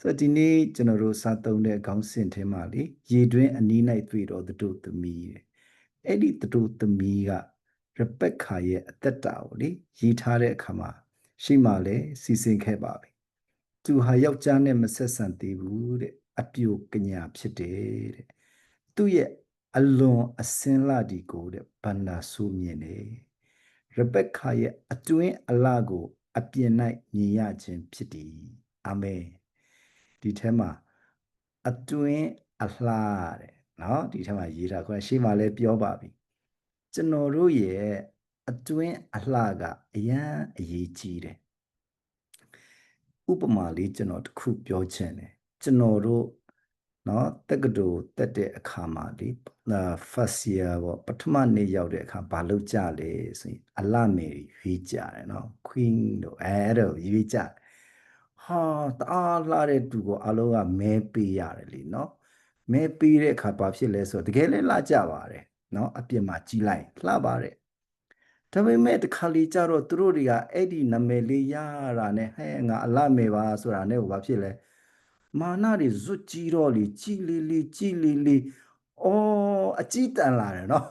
ဆိုတော့ဒီနေ့ကျွန်တော်တို့စသုံးတဲ့ခေါင်းစဉ်ထဲမှာလေရေတွင်းအနီး၌တွေ့တော့သူတို့သမီးတဲ့အဲ့ဒီသူတို့သမီးကရပက်ခါရဲ့အသက်တာကိုလေရေးထားတဲ့အခါမှာရှိမှလည်းစီစဉ်ခဲ့ပါပြီသူဟာယောက်ျားနဲ့မဆက်ဆံသေးဘူးတဲ့အပြိုကညာဖြစ်တယ်တဲ့သူ့ရဲ့အလွန်အစင်းလာဒီကိုတဲ့ဘန္နာဆူမြင်တယ်ရပက်ခါရဲ့အတွင်းအလကို အပြင်၌မြင်ရခြင်းဖြစ်သည်အာမင် ဒီထဲမှာအတွင်းအလှတဲ့เนาะဒီထဲမှာရေးတာခွဲရှေ့မှာလည်းပြောပါပြီကျွန်တော်တို့ရဲ့အတွင်းအလှကအရန်အရေးကြီးတယ်ဥပမာလေးကျွန်တော်တစ်ခုပြောချင်တယ်ကျွန်တော်တို့เนาะတက္ကသိုလ်တက်တဲ့အခါမှာဒီ first year ပေါ့ပထမနေ့ရောက်တဲ့အခါဘာလုပ်ကြလဲဆိုရင်အလမေရွေးကြတယ်เนาะ queen တို့အဲဒါရွေးကြတယ် ဟာတအားလှတဲ့သူကိုအလုံးကမဲပေးရတယ်လीနော်မဲပေးတဲ့အခါဘာဖြစ်လဲဆိုတော့တကယ်လဲလှကြပါတယ်နော်အပြစ်မှာကြီးလိုက်လှပါတယ်ဒါပေမဲ့တခါလေကြတော့သူတို့တွေကအဲ့ဒီနာမည်လေးရတာနဲ့ဟဲ့ငါအလှမယ်ပါဆိုတာနဲ့ဘာဖြစ်လဲမာနတွေဇွတ်ကြီးတော့လေကြီးလေးလေးကြီးလေးလေးအော်အကြည့်တန်လာတယ်နော်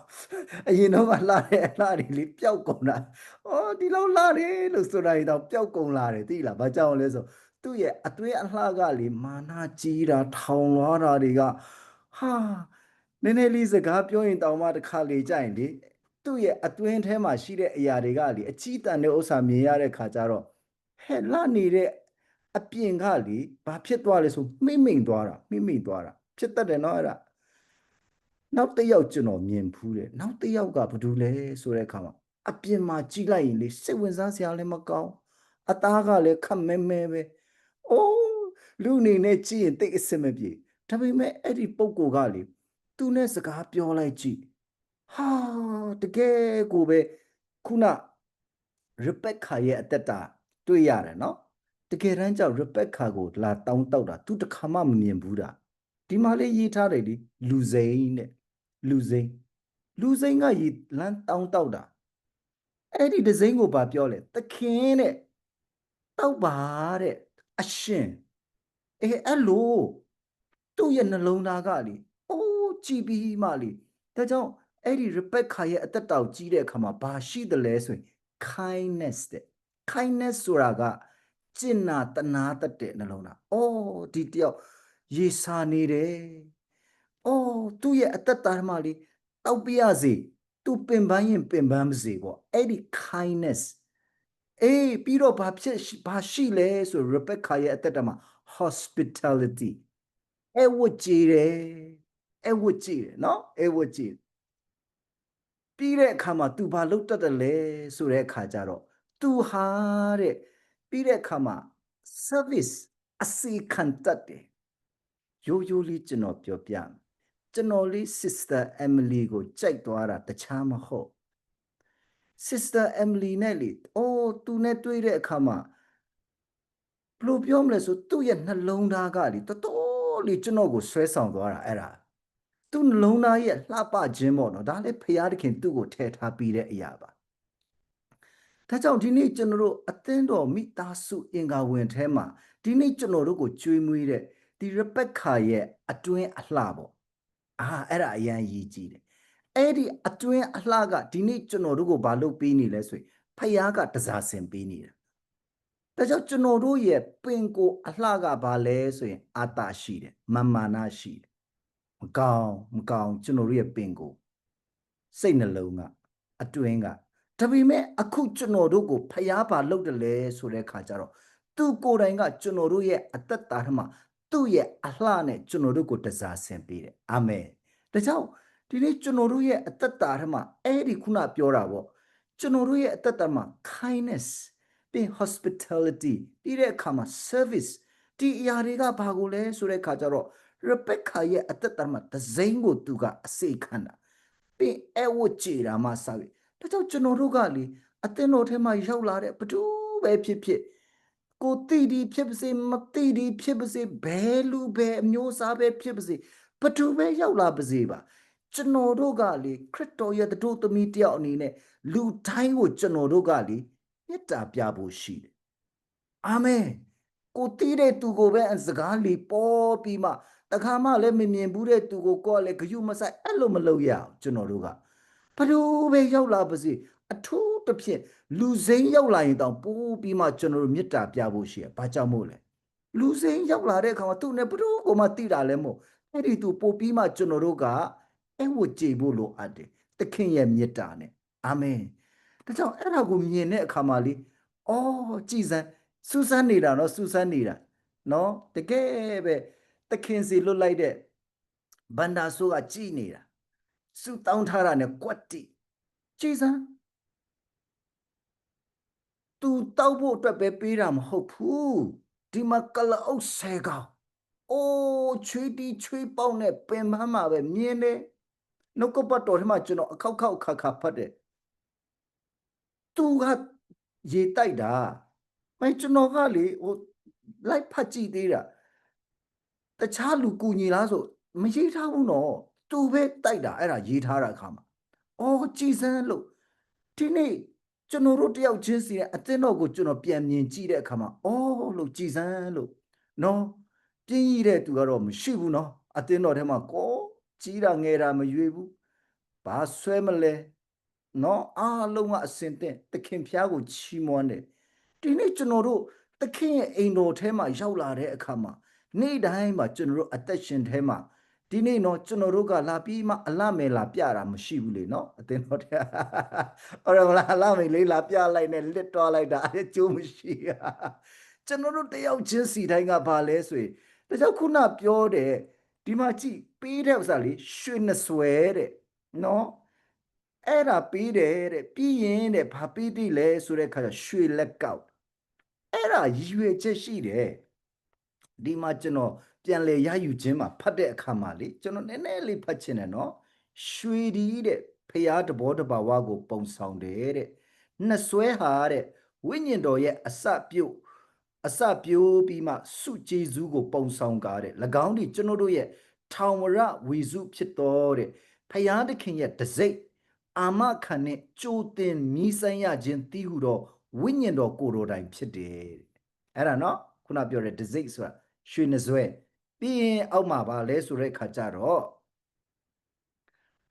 အရင်တော့ကလာတဲ့အလားတွေလေးပျောက်ကုန်တာအော်ဒီလောက်လာတယ်လို့ဆိုတာတွေတော့ပျောက်ကုန်လာတယ်သိလားဘာကြောင့်လဲဆိုတော့ သူ့ရဲ့အသွေးအလှကလေမာနကြီးတာထောင်လွားတာတွေကဟာနည်းနည်းလေးစကားပြောရင်တောင်မှတစ်ခါလေကြရင်လေသူ့ရဲ့အတွင်းထဲမှာရှိတဲ့အရာတွေကလေအချီးတန်တဲ့ဥစ္စာမြင်ရတဲ့ခါကျတော့ဟဲ့လှနေတဲ့အပြင်ကလေဘာဖြစ်သွားလဲဆိုမိမ့်မိန်သွားတာမိမ့်မိန်သွားတာဖြစ်တတ်တယ်နော်အဲ့ဒါနောက်တစ်ယောက်ကျွန်တော်မြင်ဖူးတယ်နောက်တစ်ယောက်ကဘာလို့လဲဆိုတဲ့အခါမှာအပြင်မှာကြည့်လိုက်ရင်လေစိတ်ဝင်စားစရာလည်းမကောင်းအသားကလည်းခက်မဲမဲပဲ အိုးလူအနေနဲ့ကြည့်ရင်တိတ်အဆင်မပြေဒါပေမဲ့အဲ့ဒီပုံကိုကလေသူနဲ့စကားပြောလိုက်ကြည့်ဟာတကယ်ကိုပဲခုန Rebecca ရဲ့အသက်တာတွေ့ရတယ်နော်တကယ်တမ်းကျ Rebecca ကိုလာတောင်းတောက်တာ तू တခါမှမမြင်ဘူးတာဒီမှာလေးရေးထားတယ်လေလူစိမ်းတဲ့လူစိမ်းလူစိမ်းကရေလမ်းတောင်းတောက်တာအဲ့ဒီဒဇိမ်းကိုဗာပြောလေသခင်တဲ့တောက်ပါတဲ့ အရှင်အေးအဲ့လိုသူ့ရဲ့နှလုံးသားကလေအိုးကြည်ပြီးမှလေဒါကြောင့်အဲ့ဒီ Rebecca ရဲ့အသက်တောက်ကြီးတဲ့အခါမှာဘာရှိတယ်လဲဆိုရင် kindness တဲ့ kindness ဆိုတာကကျင့်နာတနာတတ်တဲ့နှလုံးသား။အော်ဒီတယောက်ရေစာနေတယ်။အော်သူ့ရဲ့အသက်တာမှာလေတောက်ပြရစေ။ तू ပင်ပန်းရင်ပင်ပန်းပါစေပေါ့။အဲ့ဒီ kindness အေးပြီးတော့ဘာဖြစ်ဘာရှိလဲဆို Rebecca ရဲ့အသက်တာမှာ hospitality အဲဝတ်ကြည်တယ်။အဲဝတ်ကြည်တယ်နော်။အဲဝတ်ကြည်ပြီးတဲ့အခါမှာ तू ဘာလုပ်တတ်တယ်လဲဆိုတဲ့အခါကျတော့ तू ဟာတဲ့ပြီးတဲ့အခါမှာ service အစီခံတတ်တယ်ရိုးရိုးလေးကျွန်တော်ပြောပြမယ်ကျွန်တော်လေး sister Emily ကိုကြိုက်သွားတာတခြားမဟုတ် sister Emily နဲ့လေအိုးသူနဲ့တွေ့တဲ့အခါမှာဘလို့ပြောမလဲဆိုသူ့ရဲ့နှလုံးသားကလေတော်တော်လေးကျွန်တော်ကိုဆွဲဆောင်သွားတာအဲ့ဒါသူ့နှလုံးသားရဲ့လှပခြင်းပေါ့နော်ဒါလည်းဖရာသခင်သူ့ကိုထည့်ထားပြီးတဲ့အရာပါဒါကြောင့်ဒီနေ့ကျွန်တော်တို့အသင်းတော်မိသားစုအင်္ဂါဝင်ထဲမှာဒီနေ့ကျွန်တော်တို့ကိုကြွေးမွေးတဲ့ဒီရပက်ခါရဲ့အတွင်းအလှပေါ့အာအဲ့ဒါအရန်ရည်ကြီးတယ် အဲ့ဒီအတွင်းအလှကဒီနေ့ကျွန်တော်တို့ကိုဘာလုပ်ပေးနေလဲဆိုရင်ဖယားကတစားဆင်ပေးနေတာဒါကြောင့်ကျွန်တော်တို့ရဲ့ပင်ကိုအလှကဘာလဲဆိုရင်အာတာရှိတယ်မာမာနာရှိတယ်မကောင်းမကောင်းကျွန်တော်တို့ရဲ့ပင်ကိုစိတ်နှလုံးကအတွင်းကဒါပေမဲ့အခုကျွန်တော်တို့ကိုဖျားပါလုပ်တယ်လဲဆိုတဲ့ခါကျတော့သူကိုယ်တိုင်ကကျွန်တော်တို့ရဲ့အသက်တာထမှာသူ့ရဲ့အလှနဲ့ကျွန်တော်တို့ကိုတစားဆင်ပေးတယ်အာမင်ဒါကြောင့် ဒီနေ့ကျွန်တော်တို့ရဲ့အသက်တာထမှာအဲ့ဒီခုနပြောတာပေါ့ကျွန်တော်တို့ရဲ့အသက်တာမှာ kindness ပြီး hospitality ပြီးတဲ့အခါမှာ service ဒီအရာတွေကဘာကိုလဲဆိုတဲ့ခါကျတော့ Rebecca ရဲ့အသက်တာမှာဒဇိန်ကိုသူကအစိတ်ခံတာပြီးအဝတ်ကြည်တာမှစပြီဒါကြောင့်ကျွန်တော်တို့ကလေအသင်းတော်ထဲမှာရောက်လာတဲ့ဘသူပဲဖြစ်ဖြစ်ကိုတိတီဖြစ်ပါစေမတိတီဖြစ်ပါစေဘယ်လူပဲအမျိုးအစားပဲဖြစ်ပါစေဘသူပဲရောက်လာပါစေပါ ကျွန်တော်တို့ကလေခရစ်တော်ရဲ့တို့သမီးတယောက်အနေနဲ့လူတိုင်းကိုကျွန်တော်တို့ကလေမေတ္တာပြဖို့ရှိတယ်အာမင်ကိုတီးတဲ့သူကိုပဲစကားလီပေါ်ပြီးမှတခါမှလည်းမမြင်ဘူးတဲ့သူကိုကိုကလည်းဂယုမဆိုင်အဲ့လိုမလုပ်ရအောင်ကျွန်တော်တို့ကဘလို့ပဲရောက်လာပါစေအထူးတစ်ဖြင့်လူစိမ်းရောက်လာရင်တောင်ပိုးပြီးမှကျွန်တော်တို့မေတ္တာပြဖို့ရှိရဘာကြောင့်မို့လဲလူစိမ်းရောက်လာတဲ့အခါမှာသူနဲ့ဘလို့ကိုမှတိတာလဲမို့အဲ့ဒီသူပို့ပြီးမှကျွန်တော်တို့က အဝတ်ကြည်ဖို့လိုအပ်တယ်သခင်ရဲ့မေတ္တာနဲ့အာမင်ဒါကြောင့်အဲ့ဒါကိုမြင်တဲ့အခါမှာလေအော်ကြည်စမ်းစူးစမ်းနေတာနော်စူးစမ်းနေတာနော်တကယ်ပဲသခင်စီလွတ်လိုက်တဲ့ဘန္တာဆိုးကကြည်နေတာစူတောင်းထားတာနဲ့ကွက်တိကြည်စမ်းသူတောက်ဖို့အတွက်ပဲပေးတာမဟုတ်ဘူးဒီမှာကလအုပ်ဆဲကောင်အိုးချွေးတီးချွေးပေါက်နဲ့ပင်မမှာပဲမြင်တယ် နှုတ်ကပတ်တော်ထဲမှာကျွန်တော်အခောက်ခောက်ခါခါဖတ်တယ်သူကရေတိုက်တာမိုင်းကျွန်တော်ကလေဟိုလိုက်ဖတ်ကြည့်သေးတာတခြားလူကူညီလားဆိုမရေးထားဘူးနော်သူပဲတိုက်တာအဲ့ဒါရေးထားတာအခါမှာအော်ကြည်စမ်းလို့ဒီနေ့ကျွန်တော်တို့တယောက်ချင်းစီရဲ့အသင်းတော်ကိုကျွန်တော်ပြန်မြင်ကြည့်တဲ့အခါမှာအော်လို့ကြည်စမ်းလို့နော်ပြင်းရတဲ့သူကတော့မရှိဘူးနော်အသင်းတော်ထဲမှာကို ကြီးတာငယ်တာမရွေဘူးဘာဆွဲမလဲနော်အားလုံးကအစင်တဲ့သခင်ဖျားကိုချီးမွမ်းတယ်ဒီနေ့ကျွန်တော်တို့သခင်ရဲ့အိမ်တော်ထဲမှာရောက်လာတဲ့အခါမှာနေ့တိုင်းမှာကျွန်တော်တို့အသက်ရှင်ထဲမှာဒီနေ့တော့ကျွန်တော်တို့ကလာပြီးမှအလမယ်လာပြတာမရှိဘူးလေနော်အတင်းတော့တဲ့အော်ရမလားအလမယ်လေးလာပြလိုက်နဲ့လစ်တော်လိုက်တာအဲကျိုးမရှိကျွန်တော်တို့တယောက်ချင်းစီတိုင်းကဘာလဲဆိုရင်ဒါကြောင့်ခုနပြောတဲ့ ဒီမှာကြည့်ပေးတဲ့ဥစ္စာလေးရွှေနှဆွဲတဲ့နော်အဲ့ဒါပေးတယ်တဲ့ပြီးရင်တဲ့ဘာပေးတိလဲဆိုတဲ့ခါကျရွှေလက်ကောက်အဲ့ဒါရည်ရွယ်ချက်ရှိတယ်ဒီမှာကျွန်တော်ပြန်လေရယူခြင်းမှာဖတ်တဲ့အခါမှာလေကျွန်တော်နည်းနည်းလေးဖတ်ချင်တယ်နော်ရွှေဒီတဲ့ဖျားတဘောတဘာဝကို ပုံဆောင်တယ်တဲ့နှစ်ဆွဲဟာတဲ့ဝိညာဉ်တော်ရဲ့အစပြုတ် အစပြိုးပြီးမှစုကျေစုကိုပုံဆောင်ကားတဲ့၎င်းဒီကျွန်တော်တို့ရဲ့ထောင်ဝရဝီစုဖြစ်တော်တဲ့ဖျားသခင်ရဲ့တစိ့အာမခံနဲ့ကြိုတင်မြည်ဆိုင်ရခြင်းတီးဟုတော့ဝိညာဉ်တော်ကိုယ်တော်တိုင်ဖြစ်တယ်အဲ့ဒါနော်ခုနပြောတဲ့တစိ့ဆိုတာရွှေနှစွဲပြီးရင်အောက်မှာပါလဲဆိုတဲ့ခါကျတော့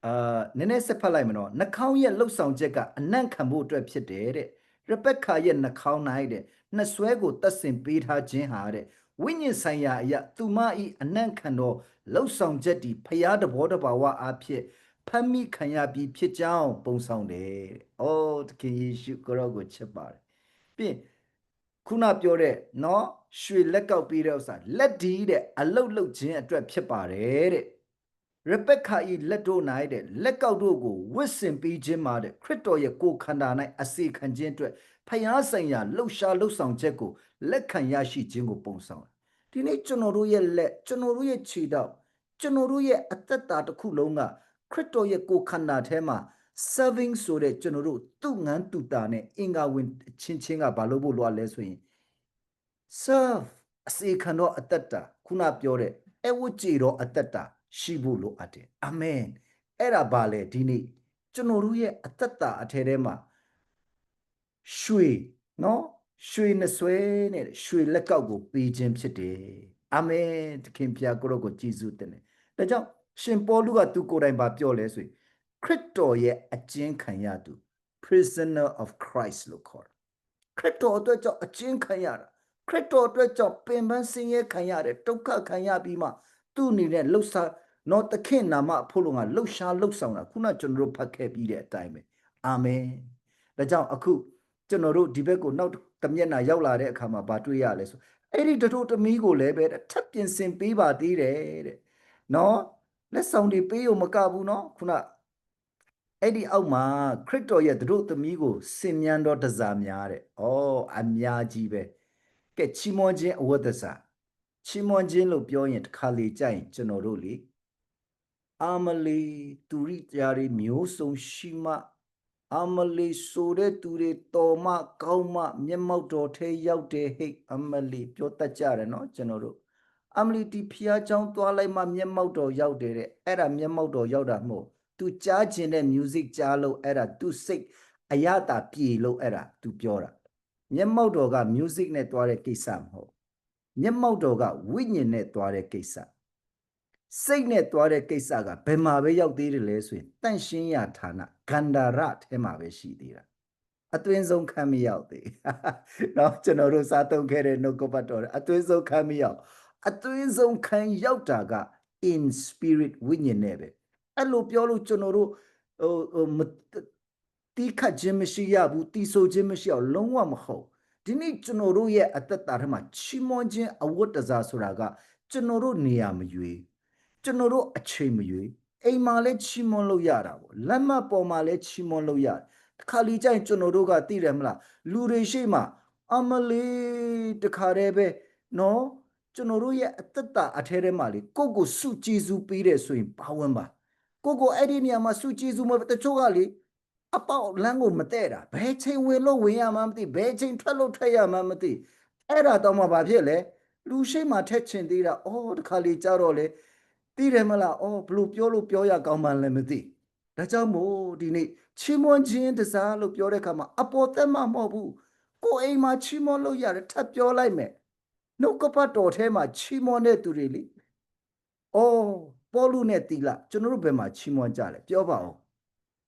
အာနည်းနည်းဆက်ဖတ်လိုက်မနော်နှာခေါင်းရဲ့လှုပ်ဆောင်ချက်ကအနံ့ခံဖို့အတွက်ဖြစ်တယ်တဲ့ရပက်ခါရဲ့နှာခေါင်း၌တဲ့ နှဆွဲကိုတတ်ဆင်ပေးထားခြင်းဟာတဲ့ဝိညာဉ်ဆိုင်ရာအရာသူမဤအနံ့ခံသောလှုပ်ဆောင်ချက်ဒီဖျားတဘောတဘာဝအဖြစ်ဖမ်းမိခံရပြီးဖြစ်ကြောင်းပုံဆောင်တယ်။အော်တခင်ယေရှုကိုရောကိုချစ်ပါတယ်။ပြီးခုနပြောတဲ့နော်ရွှေလက်ကောက်ပြီးတဲ့ဥစ္စာလက်ဒီတဲ့အလုတ်လုတ်ခြင်းအတွက်ဖြစ်ပါတယ်တဲ့ရဘက်ခါဤလက်တို့၌တဲ့လက်ကောက်တို့ကိုဝစ်စင်ပြီးခြင်းမှာတဲ့ခရစ်တော်ရဲ့ကိုယ်ခန္ဓာ၌အစေခံခြင်းအတွက် ဖျားဆိုင်ရာလှုပ်ရှားလှုပ်ဆောင်ချက်ကိုလက်ခံရရှိခြင်းကိုပုံဆောင်ဒီနေ့ကျွန်တော်တို့ရဲ့လက်ကျွန်တော်တို့ရဲ့ခြေထောက်ကျွန်တော်တို့ရဲ့အသက်တာတစ်ခုလုံးကခရစ်တော်ရဲ့ကိုယ်ခန္ဓာထဲမှာ serving ဆိုတဲ့ကျွန်တော်တို့သူ့ငန်းတူတာနဲ့အင်္ဂါဝင်ချင်းချင်းကဘာလို့ဖို့လိုရလဲဆိုရင် serve အစေခံတော့အသက်တာခုနပြောတဲ့အဝတ်ကြည်တော့အသက်တာရှိဖို့လိုအပ်တယ်အာမင်အဲ့ဒါဘာလဲဒီနေ့ကျွန်တော်တို့ရဲ့အသက်တာအထဲထဲမှာ ရွှေနော်ရွှေနှဆွဲနဲ့ရွှေလက်ကောက်ကိုပေးခြင်းဖြစ်တယ်အာမင်သခင်ဖျားကိုရောကိုကြည်စုတင်တယ်ဒါကြောင့်ရှင်ပေါလုကသူကိုယ်တိုင်ပါပြောလဲဆိုရင်ခရစ်တော်ရဲ့အကျဉ်းခံရသူ prisoner of Christ လို့ခေါ်တယ်ခရစ်တော်အတွက်ကြောင့်အကျဉ်းခံရတာခရစ်တော်အတွက်ကြောင့်ပင်ပန်းဆင်းရဲခံရတယ်ဒုက္ခခံရပြီးမှသူ့အနေနဲ့လှုပ်ရှားတော့သခင်နာမအဖို့လုံးကလှုပ်ရှားလှုပ်ဆောင်တာခုနကျွန်တော်တို့ဖတ်ခဲ့ပြီးတဲ့အတိုင်းပဲအာမင်ဒါကြောင့်အခု ကျွန်တော်တို့ဒီဘက်ကိုနောက်တစ်မျက်နှာရောက်လာတဲ့အခါမှာဘာတွေ့ရလဲဆိုအဲ့ဒီတထိုးသမီးကိုလည်းပဲထပ်ပြင်ဆင်ပေးပါသေးတယ်တဲ့နော်လက်ဆောင်တွေပေး ਉ မကဘူးနော်ခုနအဲ့ဒီအောက်မှာခရစ်တော်ရဲ့တို့သမီးကိုစင်မြန်းတော်တစားများတဲ့ဩအများကြီးပဲကဲချီးမွမ်းခြင်းအဝတ်တစားချီးမွမ်းခြင်းလို့ပြောရင်တစ်ခါလေကြရင်ကျွန်တော်တို့လေအာမလီတူရိတရားတွေမျိုးစုံရှိမှ အမလီဆိုတဲ့သူတွေတော်မကောင်းမမျက်မှောက်တော်ထဲရောက်တယ်ဟိတ်အမလီပြောတတ်ကြတယ်နော်ကျွန်တော်တို့အမလီတီဖျားချောင်းသွားလိုက်မှမျက်မှောက်တော်ရောက်တယ်တဲ့အဲ့ဒါမျက်မှောက်တော်ရောက်တာမဟုတ်သူကြားခြင်းတဲ့ music ကြားလို့အဲ့ဒါသူစိတ်အရတာပြေလို့အဲ့ဒါသူပြောတာမျက်မှောက်တော်က music နဲ့တွားတဲ့ကိစ္စမဟုတ်မျက်မှောက်တော်ကဝိညာဉ်နဲ့သွားတဲ့ကိစ္စ စိတ်နဲ့သွားတဲ့ကိစ္စကဘယ်မှာပဲရောက်သေးတယ်လဲဆိုရင်တန့်ရှင်းရဌာနဂန္ဓာရထဲမှာပဲရှိသေးတာအသွင်းဆုံးခံမရောက်သေးเนาะကျွန်တော်တို့စားသုံးခဲ့တဲ့နှုတ်ကပတ်တော်အသွင်းဆုံးခံမရောက်အသွင်းဆုံးခံရောက်တာက in spirit ဝိညာဉ်နဲ့ပဲအဲ့လိုပြောလို့ကျွန်တော်တို့ဟိုဟိုမတီးခတ်ခြင်းမရှိရဘူးတီးဆိုခြင်းမရှိအောင်လုံးဝမဟုတ်ဒီနေ့ကျွန်တော်တို့ရဲ့အသက်တာထဲမှာချီးမွမ်းခြင်းအဝတ်တစားဆိုတာကကျွန်တော်တို့နေရာမရွေး ကျွန်တော်တို့အချိန်မရွေးအိမ်မှာလည်းချီးမွမ်းလို့ရတာပေါ့လက်မှတ်ပေါ်မှာလည်းချီးမွမ်းလို့ရတယ်တစ်ခါလီကျရင်ကျွန်တော်တို့ကသိတယ်မလားလူတွေရှိမှအမလေးတခါတည်းပဲနော်ကျွန်တော်တို့ရဲ့အသက်တာအထဲထဲမှာလေကိုယ့်ကိုစုကြည်စုပေးတယ်ဆိုရင်ဘာဝင်ပါကိုယ့်ကိုအဲ့ဒီနေရာမှာစုကြည်စုမတချို့ကလေအပေါက်လမ်းကိုမတဲ့တာဘယ်ချိန်ဝင်လို့ဝင်ရမှမသိဘယ်ချိန်ထွက်လို့ထွက်ရမှမသိအဲ့ဒါတော့မှဘာဖြစ်လဲလူရှိမှထက်ချင်သေးတာအော်တခါလေကြတော့လေ သိတယ်မလားအော်ဘလို့ပြောလို့ပြောရကောင်းမှလည်းမသိဒါကြောင့်မို့ဒီနေ့ချီးမွမ်းခြင်းတစားလို့ပြောတဲ့အခါမှာအပေါ်သက်မှမဟုတ်ဘူးကိုယ်အိမ်မှာချီးမွမ်းလို့ရတယ်ထပ်ပြောလိုက်မယ်နှုတ်ကပတ်တော်ထဲမှာချီးမွမ်းတဲ့သူတွေလေ။အော်ပေါလုနဲ့တီလာကျွန်တော်တို့ဘယ်မှာချီးမွမ်းကြလဲပြောပါဦး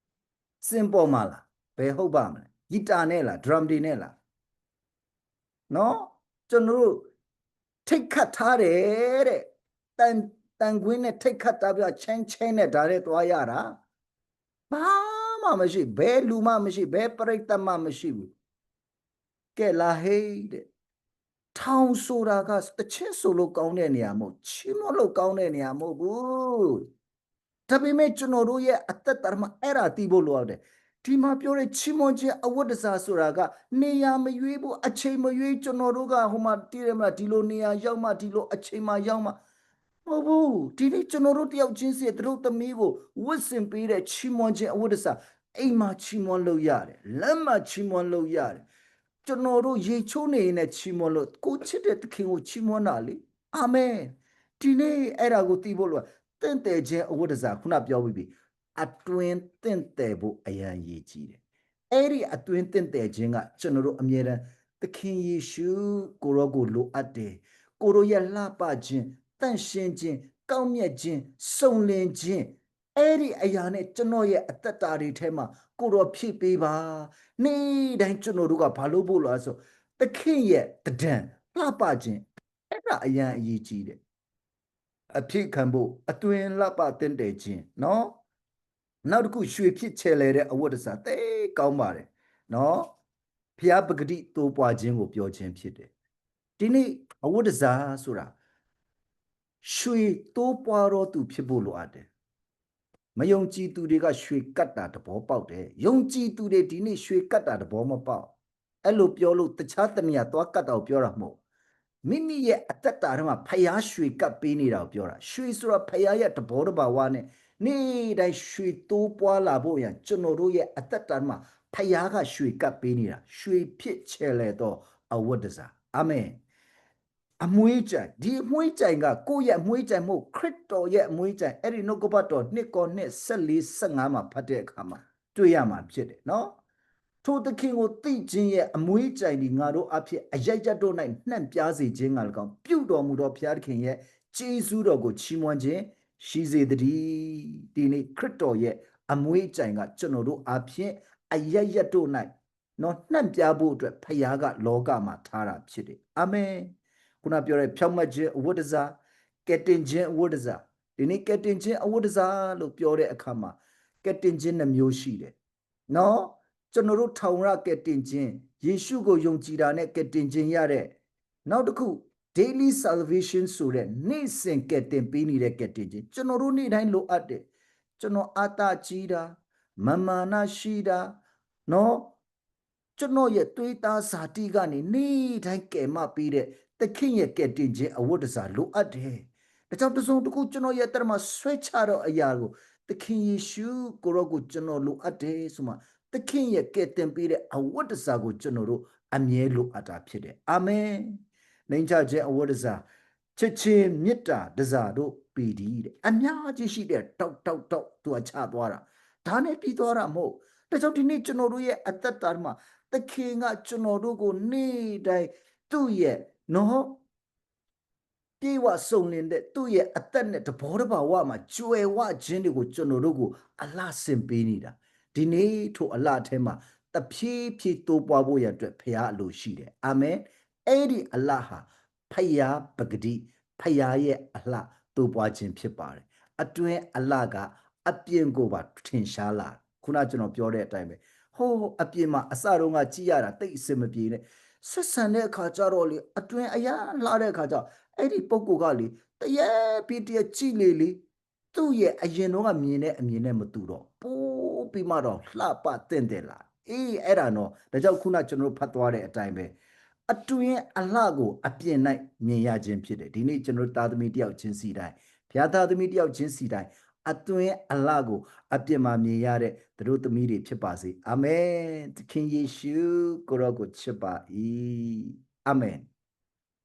။စင်ပေါ်မှာလားဘယ်ဟုတ်ပါမလဲ။ဂီတာနဲ့လားဒရမ်တွေနဲ့လား။နော်ကျွန်တော်တို့ထိတ်ခတ်ထားတယ်တဲ့။တန် တန်ကွင်းနဲ့ထိတ်ခတ်တာပြချင်းချင်းနဲ့ဒါနဲ့သွားရတာ။ဘာမှမရှိဘယ်လူမှမရှိဘယ်ပြိတ္တမှမရှိဘူး။ကဲလာဟေးတဲ့ထောင်ဆိုတာကတချင်းဆိုလို့ကောင်းတဲ့နေရာမဟုတ်ချီးမွမ်းလို့ကောင်းတဲ့နေရာမဟုတ်ဘူးဒါပေမဲ့ကျွန်တော်တို့ရဲ့အသက်တာမှာအဲ့ဒါသိဖို့လိုရတယ်ဒီမှာပြောတဲ့ချီးမွမ်းခြင်းအဝတ်တစားဆိုတာကနေရာမရွေးဘူးအချိန်မရွေးကျွန်တော်တို့ကဟိုမှာတည်ရမလားဒီလိုနေရာရောက်မှဒီလိုအချိန်မှရောက်မှ မဟုတ်ဘူးဒီနေ့ကျွန်တော်တို့တယောက်ချင်းစီတို့သမီးကိုဝတ်ဆင်ပေးတဲ့ချီးမွမ်းခြင်းအဝတ်တစားအိမ်မှာချီးမွမ်းလို့ရတယ်လက်မှချီးမွမ်းလို့ရတယ်ကျွန်တော်တို့ရေချိုးနေရင်လည်းချီးမွမ်းလို့ကိုချစ်တဲ့သခင်ကိုချီးမွမ်းတာလေအာမင်ဒီနေ့အဲ့ဒါကိုသိဖို့လို့တင့်တယ်ခြင်းအဝတ်တစားခုနပြောပြီးပြီအတွင်တင့်တယ်ဖို့အရန်ရည်ကြီးတယ်အဲ့ဒီအတွင်တင့်တယ်ခြင်းကကျွန်တော်တို့အမြဲတမ်းသခင်ယေရှုကိုရောကိုလိုအပ်တယ်ကိုရောရဲ့လှပခြင်း တန့်ရှင်းခြင်းကောင်းမြတ်ခြင်းစုံလင်ခြင်းအဲ့ဒီအရာနဲ့ကျွန်တော်ရဲ့အသက်တာတွေထဲမှာကိုတော်ဖြည့်ပေးပါနေ့တိုင်းကျွန်တော်တို့ကဘာလို့ဖို့လဲဆိုသခင်ရဲ့တဒံလှပခြင်းအဲ့ဒါအရန်အရေးကြီးတယ်အဖြစ်ခံဖို့အတွင်လှပတင်တယ်ခြင်းနော်နောက်တစ်ခုရွှေဖြစ်ချဲလဲတဲ့အဝတ်တစားသိကောင်းပါတယ်နော်ဖျားပဂတိတိုးပွားခြင်းကိုပြောခြင်းဖြစ်တယ်ဒီနေ့အဝတ်တစားဆိုတာ ရွှေတိုးပွားတော့သူဖြစ်ဖို့လိုအပ်တယ်မယုံကြည်သူတွေကရွှေကတ်တာတဘောပေါက်တယ်ယုံကြည်သူတွေဒီနေ့ရွှေကတ်တာတဘောမပေါက်အဲ့လိုပြောလို့တခြားတနည်းသွားကတ်တော့ပြောတာမဟုတ်မိမိရဲ့အသက်တာထဲမှာဖျားရွှေကတ်ပေးနေတာကိုပြောတာရွှေဆိုတာဖျားရဲ့တဘောတဘာဝနဲ့နေ့တိုင်းရွှေတိုးပွားလာဖို့ရန်ကျွန်တော်တို့ရဲ့အသက်တာမှာဖျားကရွှေကတ်ပေးနေတာရွှေဖြစ်ချဲလဲတော့အဝတ်တစားအာမင် အမွေးကြိုင်ဒီအမွေးကြိုင်ကကိုယ့်ရဲ့အမွေးကြိုင်မဟုတ်ခရစ်တော်ရဲ့အမွေးကြိုင်အဲ့ဒီနှုတ်ကပတ်တော်နှစ်ကောနှစ်14 15မှာဖတ်တဲ့အခါမှာတွေ့ရမှာဖြစ်တယ်နော်ထိုသခင်ကိုသိခြင်းရဲ့အမွေးကြိုင်ဒီငါတို့အဖြစ်အရိုက်ကြတို့၌နှံ့ပြားစေခြင်းကလည်းကောင်းပြုတော်မူသောဘုရားသခင်ရဲ့ကျေးဇူးတော်ကိုချီးမွမ်းခြင်းရှိစေတည်းဒီနေ့ခရစ်တော်ရဲ့အမွေးကြိုင်ကကျွန်တော်တို့အဖြစ်အရိုက်ရတို့၌နော်နှံ့ပြားဖို့အတွက်ဖခင်ကလောကမှာထားတာဖြစ်တယ်အာမင် ခုနပြောတဲ့ဖြောင့်မတ်ခြင်းအဝတ်တစားကက်တင်ခြင်းအဝတ်တစားဒီနေ့ကက်တင်ခြင်းအဝတ်တစားလို့ပြောတဲ့အခါမှာကက်တင်ခြင်းနှမျိုးရှိတယ်နော်ကျွန်တော်တို့ထောင်ရကက်တင်ခြင်းယေရှုကိုယုံကြည်တာနဲ့ကက်တင်ခြင်းရတဲ့နောက်တစ်ခု daily salvation ဆိုတဲ့နေ့စဉ်ကက်တင်ပေးနေတဲ့ကက်တင်ခြင်းကျွန်တော်တို့နေ့တိုင်းလိုအပ်တယ်ကျွန်တော်အာတာကြီးတာမမာနရှိတာနော်ကျွန်တော်ရဲ့တွေးသားဇာတိကနေနေ့တိုင်းကယ်မပေးတဲ့ သခင်ရဲ့ကဲ့တင်ခြင်းအဝတ်တစားလိုအပ်တယ်။ဒါကြောင့်တစုံတစ်ခုကျွန်တော်ရဲ့တရမှာဆွဲချတော့အရာကိုသခင်ယေရှုကိုရောကိုကျွန်တော်လိုအပ်တယ်ဆိုမှသခင်ရဲ့ကဲ့တင်ပေးတဲ့အဝတ်တစားကိုကျွန်တော်တို့အမြဲလိုအပ်တာဖြစ်တယ်။အာမင်။နိုင်ချခြင်းအဝတ်တစားချစ်ချင်းမေတ္တာတစားတို့ပီဒီတဲ့အများကြီးရှိတဲ့တောက်တောက်တောက်သူအချသွားတာဒါနဲ့ပြီးသွားတာမဟုတ်ဒါကြောင့်ဒီနေ့ကျွန်တော်တို့ရဲ့အသက်တာမှာသခင်ကကျွန်တော်တို့ကိုနေ့တိုင်းသူ့ရဲ့ နော်ပြေဝစုံလင်တဲ့သူ့ရဲ့အသက်နဲ့တဘောတဘာဝမှာကျွယ်ဝခြင်းတွေကိုကျွန်တော်တို့ကိုအလှဆင်ပေးနေတာဒီနေ့ထိုအလှအထဲမှာတဖြည်းဖြည်းတိုးပွားဖို့ရန်အတွက်ဖရားအလိုရှိတယ်အာမင်အဲ့ဒီအလှဟာဖရားပဂတိဖရားရဲ့အလှတိုးပွားခြင်းဖြစ်ပါတယ်အတွင်းအလှကအပြင်ကိုပါထင်ရှားလာခုနကျွန်တော်ပြောတဲ့အတိုင်းပဲဟိုးအပြင်မှာအစတုန်းကကြည်ရတာတိတ်အစင်မပြေနဲ့ ဆက်ဆံတဲ့အခါကျတော့လေအတွင်းအရာလှတဲ့အခါကျတော့အဲ့ဒီပုံကိုကလေတရေပြီးတရကြည်လေလေသူ့ရဲ့အရင်တော့ကမြင်တဲ့အမြင်နဲ့မတူတော့ပိုးပြီးမှတော့လှပတင့်တယ်လားအေးအဲ့ဒါတော့ဒါကြောင့်ခုနကျွန်တော်တို့ဖတ်သွားတဲ့အတိုင်းပဲအတွင်းအလှကိုအပြင်၌မြင်ရခြင်းဖြစ်တယ်ဒီနေ့ကျွန်တော်တို့သားသမီးတယောက်ချင်းစီတိုင်းဘုရားသားသမီးတယောက်ချင်းစီတိုင်းအတွင်းအလှကိုအပြင်မှာမြင်ရတဲ့ သူတို့သမီးတွေဖြစ်ပါစေအာမင်သခင်ယေရှုကိုရောကိုချစ်ပါ၏အာမင်